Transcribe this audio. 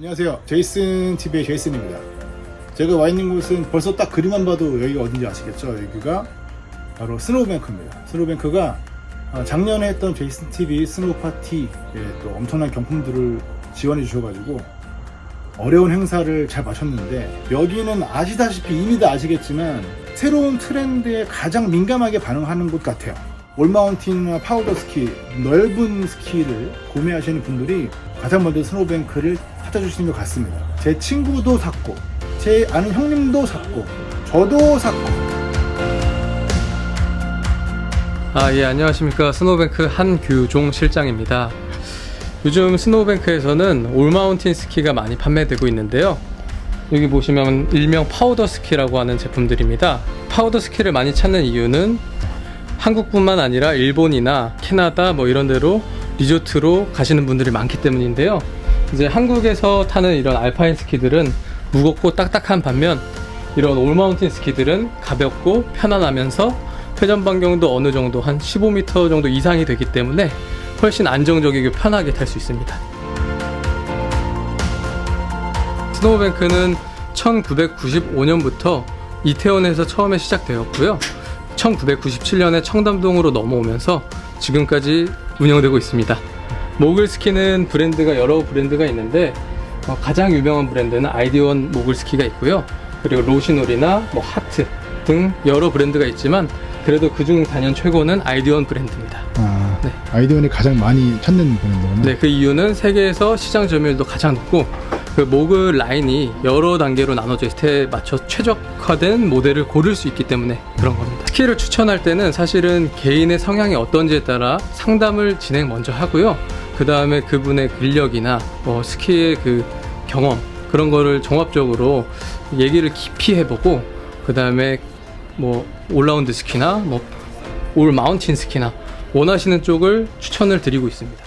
안녕하세요. 제이슨 TV의 제이슨입니다. 제가 와 있는 곳은 벌써 딱 그림만 봐도 여기가 어딘지 아시겠죠? 여기가 바로 스노우뱅크입니다. 스노우뱅크가 아, 작년에 했던 제이슨 TV 스노우 파티에 또 엄청난 경품들을 지원해 주셔가지고 어려운 행사를 잘 마쳤는데 여기는 아시다시피 이미 다 아시겠지만 새로운 트렌드에 가장 민감하게 반응하는 곳 같아요. 올마운틴이나 파우더 스키, 넓은 스키를 구매하시는 분들이 가장 먼저 스노우뱅크를 찾아주시는 것 같습니다. 제 친구도 샀고, 제 아는 형님도 샀고, 저도 샀고, 아, 예, 안녕하십니까. 스노우뱅크 한규종 실장입니다. 요즘 스노우뱅크에서는 올마운틴 스키가 많이 판매되고 있는데요. 여기 보시면 일명 파우더 스키라고 하는 제품들입니다. 파우더 스키를 많이 찾는 이유는 한국뿐만 아니라 일본이나 캐나다 뭐 이런 데로 리조트로 가시는 분들이 많기 때문인데요. 이제 한국에서 타는 이런 알파인 스키들은 무겁고 딱딱한 반면 이런 올마운틴 스키들은 가볍고 편안하면서 회전 반경도 어느 정도 한 15m 정도 이상이 되기 때문에 훨씬 안정적이고 편하게 탈 수 있습니다. 스노우뱅크는 1995년부터 이태원에서 처음에 시작되었고요. 1997년에 청담동으로 넘어오면서 지금까지 운영되고 있습니다. 모글 스키는 브랜드가 여러 브랜드가 있는데 어, 가장 유명한 브랜드는 아이디원 모글 스키가 있고요. 그리고 로시놀이나 뭐 하트 등 여러 브랜드가 있지만 그래도 그중 단연 최고는 아이디원 브랜드입니다. 아, 네. 아이디원이 가장 많이 찾는 브랜드군요. 네, 그 이유는 세계에서 시장 점유율도 가장 높고 그 모글 라인이 여러 단계로 나눠져 때 맞춰 최적화된 모델을 고를 수 있기 때문에 그런 겁니다. 스키를 추천할 때는 사실은 개인의 성향이 어떤지에 따라 상담을 진행 먼저 하고요. 그 다음에 그분의 근력이나 뭐 스키의 그 경험 그런 거를 종합적으로 얘기를 깊이 해보고 그 다음에 뭐 올라운드 스키나 뭐 올 마운틴 스키나 원하시는 쪽을 추천을 드리고 있습니다.